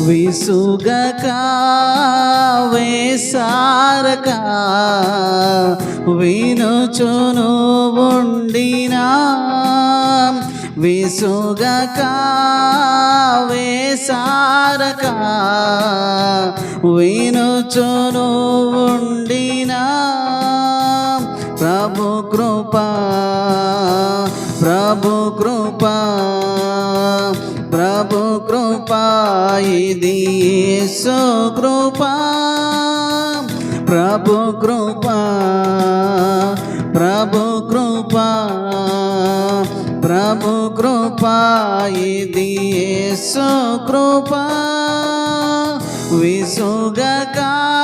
విసుగక వేసారక వినుచును ఉండినా. విసుగక వేసారక వినుచును ఉండినా. ప్రభు కృప ప్రభు కృపా. ఇది కృప. ప్రభు కృప. ప్రభు కృప. ప్రభు కృప ఇది కృప. విసుగకా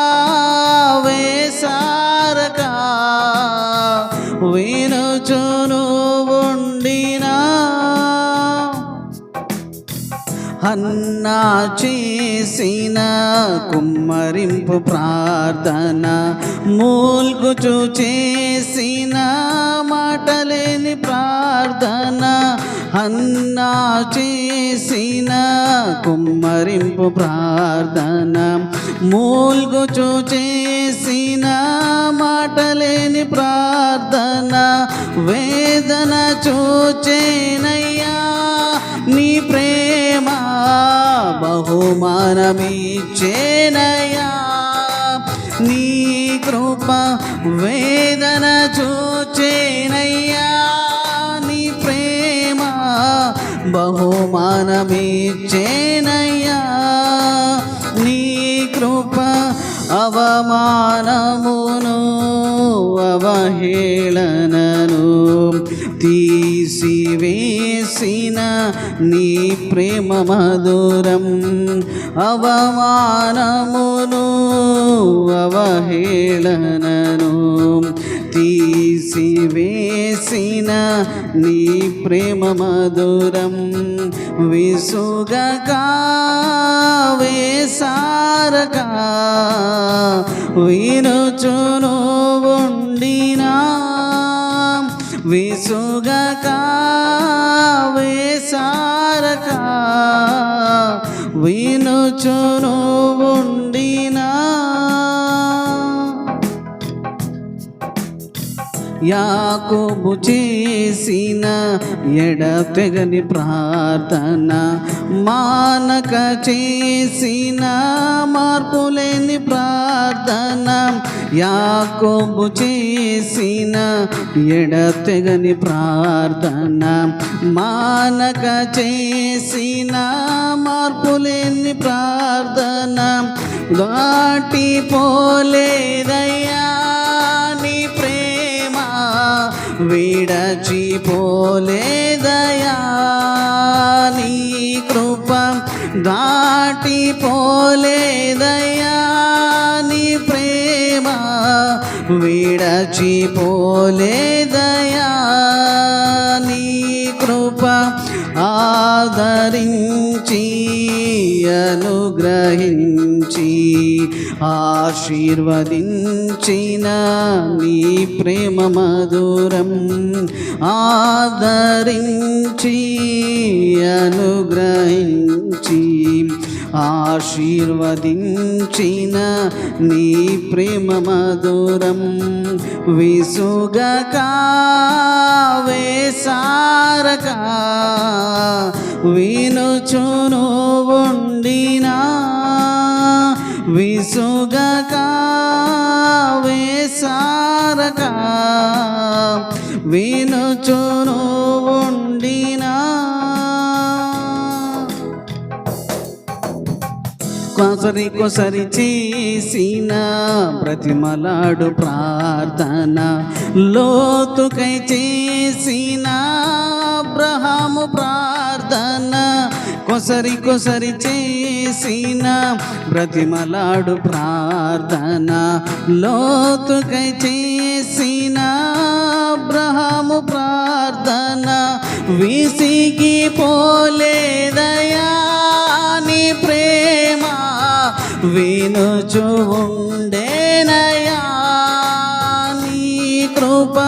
అన్నా చేసిన కుమ్మరింపు ప్రార్థన మూల్గుచు చేసిన మాటలేని ప్రార్థన అన్నా చేసిన కుమ్మరింపు ప్రార్థన మూల్గుచు చేసిన మాటలేని ప్రార్థన వేదన చూచేనయ్యా నీ ప్రే బహుమానమిచ్చేనయా? నీ కృప వేదన చూచేనయ్యా. నీ ప్రేమ బహుమానమిచ్చేనయ్యా. నీ కృప అవమానమును అవహేళనను తీసివేసి చేసిన నీ ప్రేమ మధురం అవమానమును అవహేళనను తీసివేసిన నీ ప్రేమ మధురం. విసుగగా వేసారగా వినుచును ఉండినా విసుగగా వినుచును ఉండినా. యాకోబు చేసిన ఎడతెగని ప్రార్థన మానక చేసిన మార్పులేని ప్రార్థన యాకోబు చేసిన ఎడతెగని ప్రార్థన మానక చేసిన మార్పులేని ప్రార్థన దాటి పోలేదయ్యా నీ ప్రేమ విడచి పోలేదయా నీ కృప దాటిపోలేదయా నీ విడచిపోలేదయా? నీ కృప ఆదరించి అనుగ్రహించి ఆశీర్వదించిన నీ ప్రేమ మధురం ఆదరించి అనుగ్రహించి ఆశీర్వదించిన నీ ప్రేమ మధురం విసుగకా వేసారక వినుచును ఉండినా విసుగక వేసారక వినుచును కొసరి కొసరి చేసిన ప్రతిమలాడు ప్రార్థన. లోతుకై చేసిన అబ్రహాము ప్రార్థన. కొసరి కొసరి చేసిన ప్రతిమలాడు ప్రార్థన. లోతుకై చేసిన అబ్రహాము ప్రార్థన. విసిగి పోలేదయా? వినుచు ఉండేనయా నీ కృప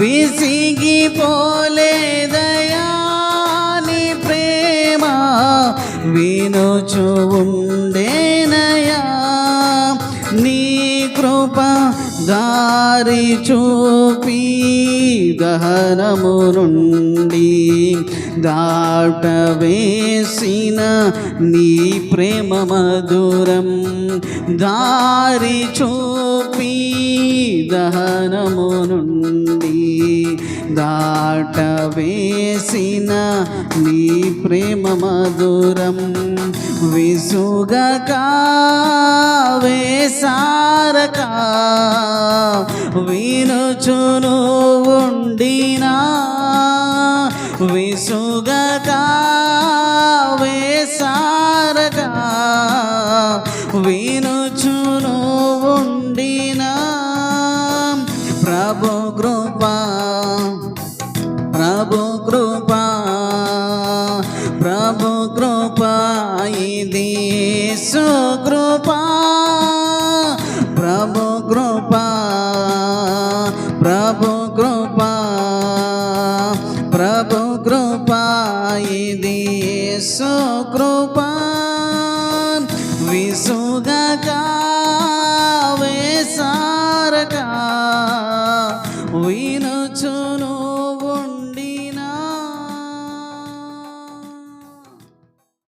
విసిగి పోలేదయా నీ ప్రేమ వినుచు ఉండేనయా నీ కృప దారి చూపి గహనము నుండి దాటవేసిన నీ ప్రేమ మధురం దారి చూపి దహనము నుండి దాటవేసిన నీ ప్రేమ మధురం విసుగక వేసారక వినుచును ఉండినా ప్రభు కృపా ప్రభు కృపా ప్రభు కృపా ఇది సుకృపా ప్రభు కృపా ప్రభు కృపా ప్రభు కృపా ఇది సుకృపా వేసా